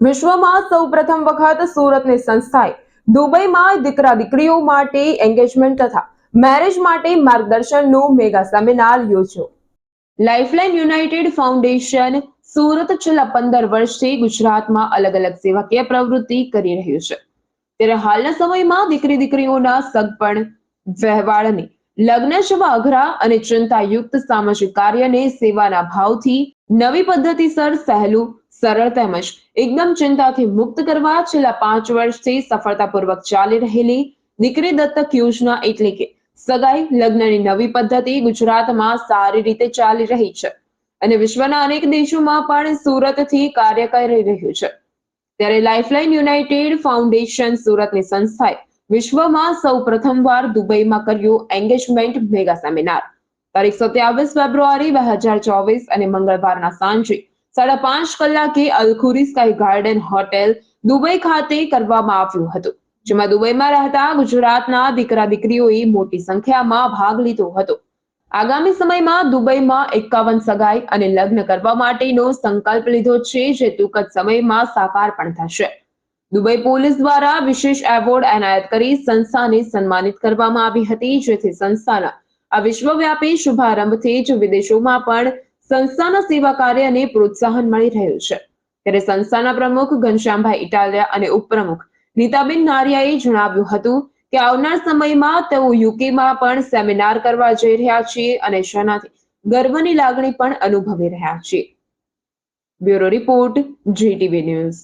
વિશ્વમાં સૌ પ્રથમ વખત સુરતની સંસ્થાએ દુબઈમાં દીકરા દીકરીઓ માટે એન્ગેજમેન્ટ તથા મેરેજ માટે માર્ગદર્શનનો મેગા સેમિનાર યોજ્યો. લાઇફલાઇન યુનાઇટેડ ફાઉન્ડેશન સુરત છેલ્લા પંદર વર્ષથી ગુજરાતમાં અલગ અલગ સેવાકીય પ્રવૃત્તિ કરી રહ્યું છે. ત્યારે હાલના સમયમાં દીકરી દીકરીઓના સગપણ, વ્યવહારની લગ્ન જેવા અઘરા અને ચિંતાયુક્ત સામાજિક કાર્યને સેવાના ભાવથી નવી પદ્ધતિસર સહેલું સરળ તેમજ એકદમ ચિંતાથી મુક્ત કરવા છેલ્લા પાંચ વર્ષથી સફળતાપૂર્વક ચાલી રહેલી દીકરી દત્તક યોજના એટલે કે સગાઈ લગ્નની નવી પદ્ધતિ ગુજરાતમાં સારી રીતે ચાલી રહી છે. અને વિશ્વના અનેક દેશોમાં પણ સુરતથી કાર્ય કરી રહ્યું છે. ત્યારે લાઇફલાઇન યુનાઇટેડ ફાઉન્ડેશન સુરતની સંસ્થાએ વિશ્વમાં સૌ પ્રથમવાર દુબઈમાં કર્યું એન્ગેજમેન્ટ મેગા સેમિનાર તારીખ સત્યાવીસ ફેબ્રુઆરી બે હજાર ચોવીસ અને મંગળવારના સાંજે સાડા પાંચ કલાકે Al Khoory sky garden hotel Dubai ખાતે કરવામાં આવ્યું હતું, જેમાં દુબઈમાં રહેતા ગુજરાતના દીકરા દીકરીઓએ મોટી સંખ્યામાં ભાગ લીધો હતો. આગામી સમયમાં દુબઈમાં એકાવન સગાઈ અને લગ્ન કરવા માટેનો સંકલ્પ લીધો છે, જે ટૂંક જ સમયમાં સાકાર પણ થશે. દુબઈ પોલીસ દ્વારા વિશેષ એવોર્ડ એનાયત કરી સંસ્થાને સન્માનિત કરવામાં આવી હતી, જેથી સંસ્થાના આ વિશ્વવ્યાપી શુભારંભથી જ વિદેશોમાં પણ સંસ્થાના સેવા કાર્યને પ્રોત્સાહન મળી રહ્યું છે. ત્યારે સંસ્થાના પ્રમુખ ઘનશ્યામભાઈ ઇટાલિયા અને ઉપપ્રમુખ નીતાબેન નારિયાએ જણાવ્યું હતું કે આવનાર સમયમાં તેઓ યુકેમાં પણ સેમિનાર કરવા જઈ રહ્યા છીએ અને જેનાથી ગર્વની લાગણી પણ અનુભવી રહ્યા છીએ. Bureau report, GTV news.